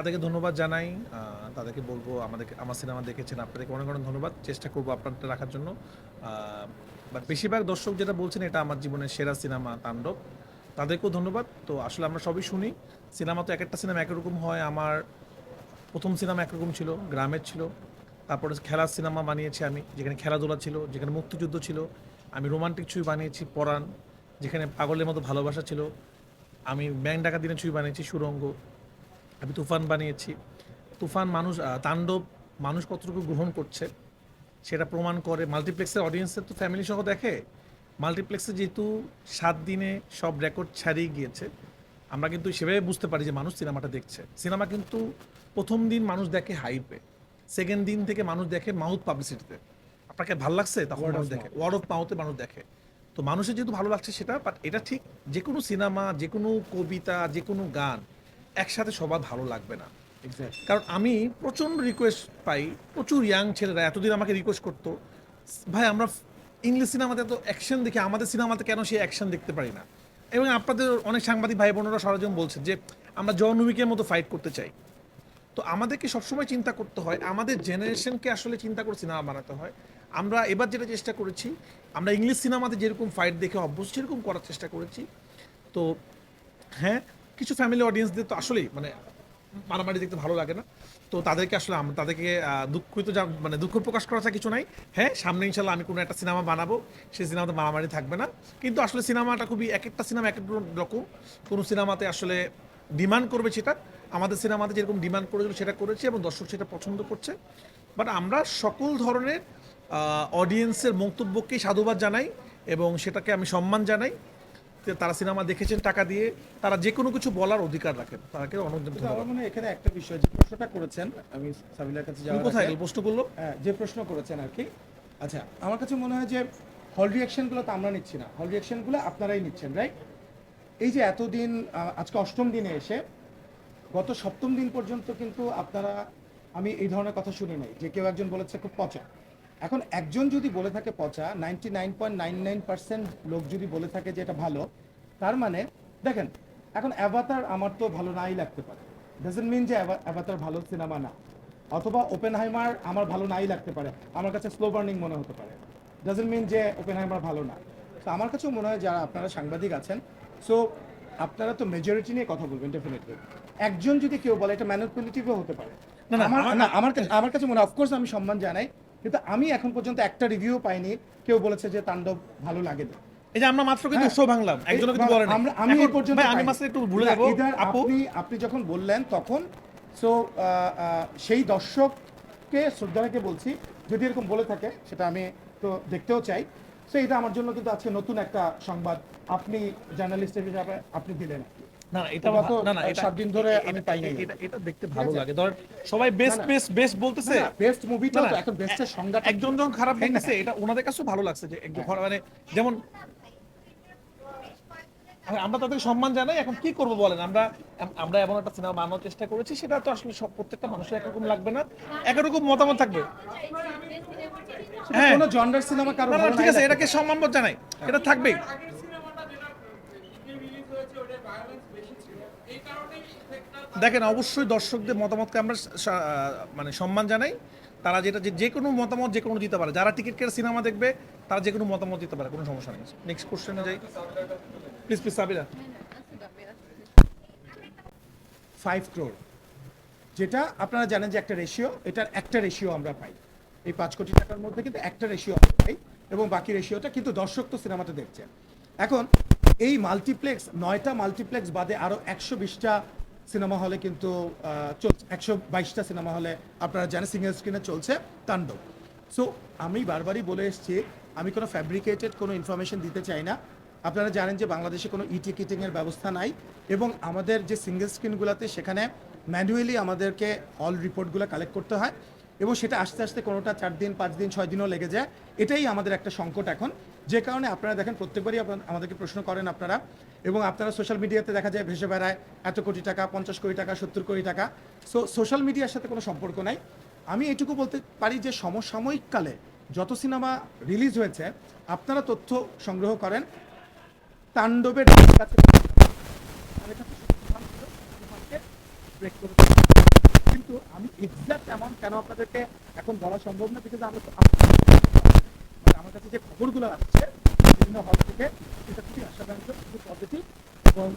তাদেরকে ধন্যবাদ জানাই। তাদেরকে বলব, আমাদেরকে, আমার সিনেমা দেখেছেন আপনাদেরকে অনেক অনেক ধন্যবাদ। চেষ্টা করব আপনাদের রাখার জন্য। বাট বেশিরভাগ দর্শক যেটা বলছেন, এটা আমার জীবনের সেরা সিনেমা তাণ্ডব। তাদেরকেও ধন্যবাদ। তো আসলে আমরা সবই শুনি, সিনেমা তো এক একটা সিনেমা একরকম হয়। আমার প্রথম সিনেমা একরকম ছিল, গ্রামের ছিল। তারপরে খেলার সিনেমা বানিয়েছি আমি, যেখানে খেলাধুলা ছিল, যেখানে মুক্তিযুদ্ধ ছিল। আমি রোমান্টিক ছবি বানিয়েছি, পরাণ, যেখানে পাগলের মতো ভালোবাসা ছিল। আমি ব্যাং ডাকা দিনের ছবি বানিয়েছি, সুরঙ্গ। আমি তুফান বানিয়েছি। তুফান মানুষ তাণ্ডব মানুষ কতটুকু গ্রহণ করছে সেটা প্রমাণ করে। মাল্টিপ্লেক্সের অডিয়েন্সের তো ফ্যামিলি সহ দেখে। মাল্টিপ্লেক্সে যেহেতু সাত দিনে সব রেকর্ড ছাড়িয়ে গিয়েছে আমরা কিন্তু সেভাবে বুঝতে পারি যে মানুষ সিনেমাটা দেখছে। সিনেমা কিন্তু প্রথম দিন মানুষ দেখে হাইপে সেকেন্ড দিন থেকে মানুষ দেখে মাউথ পাবলিসিটিতে আপনাকে ভালো লাগছে? তখন মানুষ দেখে। ওয়ার্ড অফ মাউথে মানুষ দেখে। তো মানুষের যেহেতু ভালো লাগছে সেটা বাট এটা ঠিক যে কোনো সিনেমা যে কোনো কবিতা যে কোনো গান একসাথে সবার ভালো লাগবে না। কারণ আমি প্রচণ্ড রিকোয়েস্ট পাই প্রচুর ইয়াং ছেলেরা এতদিন আমাকে রিকোয়েস্ট করতো। ভাই আমরা ইংলিশ সিনেমাতে এত অ্যাকশন দেখি আমাদের সিনেমাতে কেন সেই অ্যাকশন দেখতে পারি না? এবং আপনাদের অনেক সাংবাদিক ভাই বোনেরা সরঞ্জাম বলছেন যে আমরা জন উইকের মতো ফাইট করতে চাই। তো আমাদেরকে সবসময় চিন্তা করতে হয় আমাদের জেনারেশনকে আসলে চিন্তা করে সিনেমা বানাতে হয়। আমরা এবার যেটা চেষ্টা করেছি আমরা ইংলিশ সিনেমাতে যেরকম ফাইট দেখে অভ্যস্ত সেরকম করার চেষ্টা করেছি। তো হ্যাঁ কিছু ফ্যামিলি অডিয়েন্সদের তো আসলেই মানে মারামারি দেখতে ভালো লাগে না। তো তাদেরকে আসলে তাদেরকে দুঃখিত যা মানে দুঃখ প্রকাশ করা ছাড়া কিছু নাই। হ্যাঁ সামনে ইনশাল্লাহ আমি কোনো একটা সিনেমা বানাবো, সেই সিনেমাতে মারামারি থাকবে না। কিন্তু আসলে সিনেমাটা খুবই এক একটা সিনেমা এক এক রকম কোনো সিনেমাতে আসলে ডিমান্ড করবে সেটা, আমাদের সিনেমাতে যেরকম ডিমান্ড করেছিল সেটা করেছে এবং দর্শক সেটা পছন্দ করছে। বাট আমরা সকল ধরনের অডিয়েন্সের মন্তব্যকেই সাধুবাদ জানাই এবং সেটাকে আমি সম্মান জানাই। তারা সিনেমা দেখেছেন টাকা দিয়ে তারা যে কোনো কিছু বলার অধিকার রাখেন। তাকে অনেক ধন্যবাদ আমার মনে এখানে একটা বিষয় যে প্রশ্নটা করেছেন আমি সাবিলার কাছে যাওয়ার কোথায়? প্রশ্ন করল? হ্যাঁ, যে প্রশ্ন করেছেন আর কি। আচ্ছা আমার কাছে মনে হয় যে হল রিয়াকশনগুলো তো আমরা নিচ্ছি না। হল রিয়াকশনগুলো আপনারাই নিচ্ছেন রাইট এই যে এতদিন আজকে অষ্টম দিনে এসে গত সপ্তম দিন পর্যন্ত কিন্তু আপনারা আমি এই ধরনের কথা শুনি নাই যে কেউ একজন বলেছে খুব পচা। এখন একজন যদি বলে থাকে পচা ninety nine point nine nine percent লোক যদি বলে থাকে যে এটা ভালো তার মানে দেখেন এখন অ্যাভাতার আমার তো ভালো নাই লাগতে পারে। ডাজেন্ট মিন যে অ্যাভাতার ভালো সিনেমা না। অথবা ওপেন হাইমার আমার ভালো নাই লাগতে পারে। আমার কাছে স্লো বার্নিং মনে হতে পারে। ডাজেন্ট মিন যে ওপেন হাইমার ভালো না। তো আমার কাছেও মনে হয় যারা আপনারা সাংবাদিক আছেন সো আপনারা তো মেজরিটি নিয়ে কথা বলবেন ডেফিনেটলি একজন যদি কেউ বলে এটা ম্যানিপুলেটিভও হতে পারে। না, না, আমার কাছে আমার কাছে মনে হয় অফকোর্স আমি সম্মান জানাই কিন্তু আমি এখন পর্যন্ত একটা রিভিউ পাইনি। কেউ বলেছে যে তাণ্ডব ভালো লাগে না। এই যে আমরা মাত্র কিন্তু হ্যাঁ। শো ভাঙলাম। একজনও কিন্তু বলে না আমরা- আমি এই পর্যন্ত ভাই, আমি। মাসে একটু ভুলে যাব। আপনি আপনি যখন বললেন তখন সো সেই দর্শককে শ্রদ্ধা রেখে বলছি যদি এরকম বলে থাকে সেটা আমি তো দেখতেও চাই। সো এটা আমার জন্য কিন্তু আজকে নতুন একটা সংবাদ। আপনি জার্নালিস্টের হিসাবে আপনি দিলেন। না এটা না না এটা দিন ধরে আমি। এটা এটা দেখতে ভালো লাগে। ধর সবাই বেস্ট। বেস্ট বেস্ট বলতেছে। বেস্ট মুভিটা এখন বেস্টের সংজ্ঞাটা একজন যখন খারাপ তাই এটা ওনাদের কাছেও ভালো লাগছে যে একদম মানে যেমন আমরা তাদের সম্মান জানাই এখন কি করব বলেন? আমরা আমরা এমন একটা সিনেমা বানানোর চেষ্টা করেছি সেটা তো আসলে সব প্রত্যেকটা মানুষের একরকম লাগবে না। একরকম মতামত থাকবে। হ্যাঁ। কোনো জনরার সিনেমা ঠিক আছে এটাকে সম্মানবোধ জানাই। এটা থাকবেই। দেখেন, অবশ্যই দর্শকদের মতামতকে আমরা মানে সম্মান জানাই। তারা যেটা যে- কোনো মতামত যে কোনো দিতে পারে। যারা টিকিট কেটে সিনেমা দেখবে, তারা যে কোনো মতামত দিতে পারে, কোনো সমস্যা নেই। নেক্সট কোশ্চেনে যাই। Please please Sabira. Five crore যেটা আপনারা জানেন যে একটা রেশিও এটার একটা রেশিও আমরা পাই। এই পাঁচ কোটি টাকার মধ্যে কিন্তু একটা রেশিও আমরা পাই এবং বাকি রেশিওটা কিন্তু দর্শক তো সিনেমাটা দেখছে। এখন এই মাল্টিপ্লেক্স, নয়টা মাল্টিপ্লেক্স বাদে আরও একশো বিশটা সিনেমা হলে কিন্তু চলছে। একশো বাইশটা সিনেমা হলে আপনারা জানেন সিঙ্গেল স্ক্রিনে চলছে তাণ্ডব। সো আমি বারবারই বলে এসেছি, আমি কোনো ফ্যাব্রিকেটেড কোনো ইনফরমেশন দিতে চাই না। আপনারা জানেন যে বাংলাদেশে কোনো ই টিকিটিংয়ের ব্যবস্থা নাই এবং আমাদের যে সিঙ্গেল স্ক্রিনগুলোতে সেখানে ম্যানুয়ালি আমাদেরকে অল রিপোর্টগুলো কালেক্ট করতে হয়। এবং সেটা আস্তে আস্তে কোনোটা চার দিন, পাঁচ দিন, ছয় দিনও লেগে যায়। এটাই আমাদের একটা সংকট এখন। যে কারণে আপনারা দেখেন, প্রত্যেকবারই আমাদেরকে প্রশ্ন করেন আপনারা। এবং আপনারা সোশ্যাল মিডিয়াতে দেখা যায়, ভেসে বেড়ায়, এত কোটি টাকা, পঞ্চাশ কোটি টাকা, সত্তর কোটি টাকা। সো সোশ্যাল মিডিয়ার সাথে কোনো সম্পর্ক নাই। আমি এটুকু বলতে পারি যে সমসাময়িককালে যত সিনেমা রিলিজ হয়েছে, আপনারা তথ্য সংগ্রহ করেন। তাণ্ডবের কাছে করে কিন্তু আমি এক্সাক্ট এমন কেন আপনাদেরকে এখন বলা সম্ভব না বিকজ আমরা আমার কাছে যে খবরগুলো আসছে, বিভিন্ন হল থেকে, সেটা খুবই আশাব্যঞ্জক, খুবই পজিটিভ এবং